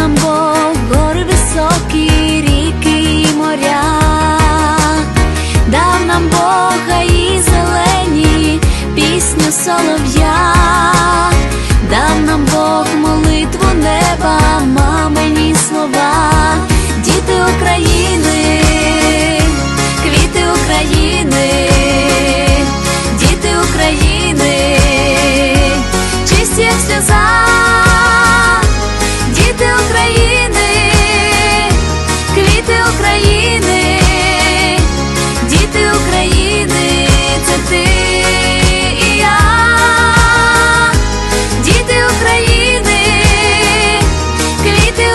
нам Бог гори високі, ріки і моря, дав нам Бога і зелені пісню солов'я.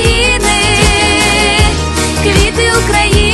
України, квіти України.